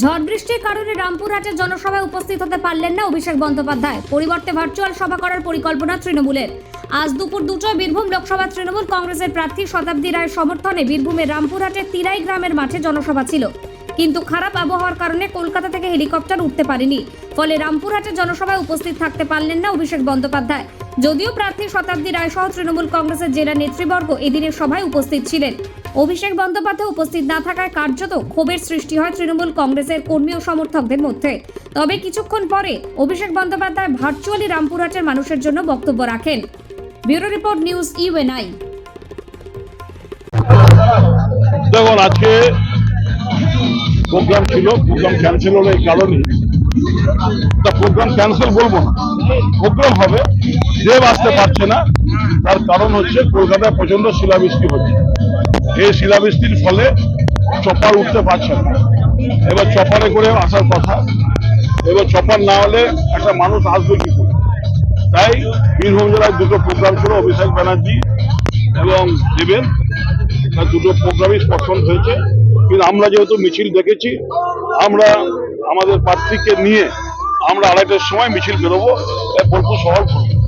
ঝড় বৃষ্টির কারণে রামপুরহাটের জনসভায় উপস্থিত হতে পারলেন না অভিষেক বন্দ্যোপাধ্যায়। পরিবর্তে ভার্চুয়াল সভা করার পরিকল্পনা তৃণমূলের। আজ দুপুর দুটোয় বীরভূম লোকসভা তৃণমূল কংগ্রেসের প্রার্থী শতাব্দী রায়ের সমর্থনে বীরভূমের রামপুরহাটের তিরাই গ্রামের মাঠে জনসভা ছিল। কিন্তু খারাপ আবহাওয়ার কারণে কলকাতা থেকে হেলিকপ্টার উঠতে পারেনি। ফলে রামপুরহাটের জনসভায় উপস্থিত থাকতে পারলেন না অভিষেক বন্দ্যোপাধ্যায়। যদিও প্রার্থী শতাব্দী রায় সহ তৃণমূল কংগ্রেসের জেলা নেতৃবর্গ এদিনের সভায় উপস্থিত ছিলেন। অভিষেক বন্দ্যোপাধ্যায় উপস্থিত না থাকায় কার্যত ক্ষোভের সৃষ্টি হয় তৃণমূল কংগ্রেসের কর্মী ও সমর্থকদের মধ্যে। তবে কিছুক্ষণ পরে অভিষেক বন্দ্যোপাধ্যায় ভার্চুয়ালি রামপুরহাটের মানুষের জন্য বক্তব্য রাখেন। Bureau report news UNI. দেখুন, আজকে প্রোগ্রাম ছিল প্রোগ্রাম ক্যান্সেল হলো এই কারণে তা প্রোগ্রাম ক্যান্সেল বলব না। প্রোগ্রাম হবে, দেব আসতে পারছে না। তার কারণ হচ্ছে কলকাতায় প্রচণ্ড শিলাবৃষ্টি হচ্ছে। এই শিলাবৃষ্টির ফলে চপার উঠতে পারছে না। এবার চপারে করে আসার কথা। এবার চপার না হলে একটা মানুষ আসবে কি করে? তাই বীরভূম জেলায় দুটো প্রোগ্রাম ছিল, অভিষেক ব্যানার্জি এবং দেবেন। তার দুটো প্রোগ্রামই স্পন্সর হয়েছে। কিন্তু আমরা যেহেতু মিছিল দেখেছি, আমরা আমাদের প্রার্থীকে নিয়ে আমরা আড়াইটার সময় মিছিল বেরোবো বোলপুর শহর ঘুরবো।